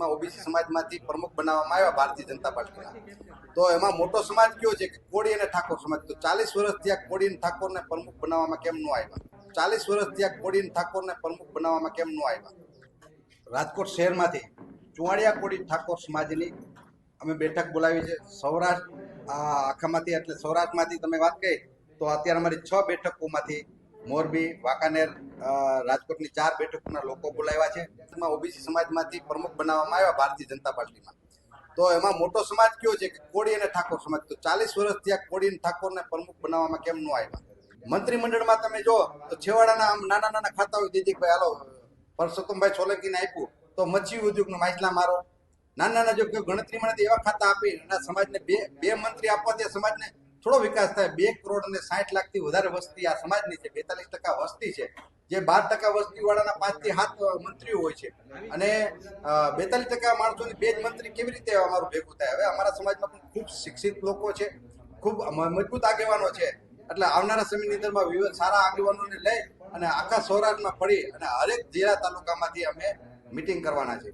માં ઓબીસી સમાજમાંથી પ્રમુખ બનાવવામાં આવ્યા ભારતીય જનતા પાર્ટીના. તો એમાં મોટો સમાજ કયો છે કે કોળી અને ઠાકોર સમાજ? તો ચાલીસ વર્ષથી આ કોળી અને ઠાકોરને પ્રમુખ બનાવવામાં કેમ ન આવ્યા? ચાલીસ વર્ષથી આ કોળી અને ઠાકોરને પ્રમુખ બનાવવામાં કેમ ન આવ્યા? રાજકોટ શહેરમાંથી ચુવાડિયા કોળી ઠાકોર સમાજની અમે બેઠક બોલાવી છે. સૌરાષ્ટ્ર આખામાંથી એટલે સૌરાષ્ટ્રમાંથી તમે વાત કરી, તો અત્યારે અમારી છ બેઠકોમાંથી મોરબી, વાંકાનેર રાજકોટની ચાર બેઠકોના લોકો બોલાવ્યા છે. એમાં ઓબીસી સમાજમાંથી પ્રમુખ બનાવવામાં આવ્યા ભારતીય જનતા પાર્ટીમાં. તો એમાં મોટો સમાજ કયો છે કે કોળી અને ઠાકોર સમાજ? તો ચાલીસ વર્ષથી આ કોળી અને ઠાકોરને પ્રમુખ બનાવવામાં કેમ ન આવ્યા? મંત્રીમંડળમાં તમે જો, તો છેવાડાના આમ નાના નાના ખાતાઓ દીદીભાઈ હાલો, પરસોત્તમભાઈ સોલંકીને આપ્યું. તો મચ્છી ઉદ્યોગનો માછલા મારો. નાના નાના જો ગણતરીમાં એવા ખાતા આપી અને સમાજને બે બે મંત્રી આપવા આ સમાજને થોડો વિકાસ થાય. બે કરોડ અને સાઠ લાખથી વધારે વસ્તી આ સમાજની છે. બેતાલીસ ટકા વસ્તી છે. જે બાર ટકા વસ્તી વાળાના પાંચથી સાત મંત્રીઓ હોય છે. અને બેતાલીસ ટકા માણસોની બે જ મંત્રી કેવી રીતે અમારું ભેગું થાય? હવે અમારા સમાજમાં પણ ખૂબ શિક્ષિત લોકો છે. ખૂબ મજબૂત આગેવાનો છે. એટલે આવનારા સમયની અંદરમાં વિવિધ સારા આગેવાનોને લઈ અને આખા સૌરાષ્ટ્રમાં પડી અને હરેક જિલ્લા તાલુકામાંથી અમે મિટિંગ કરવાના છે.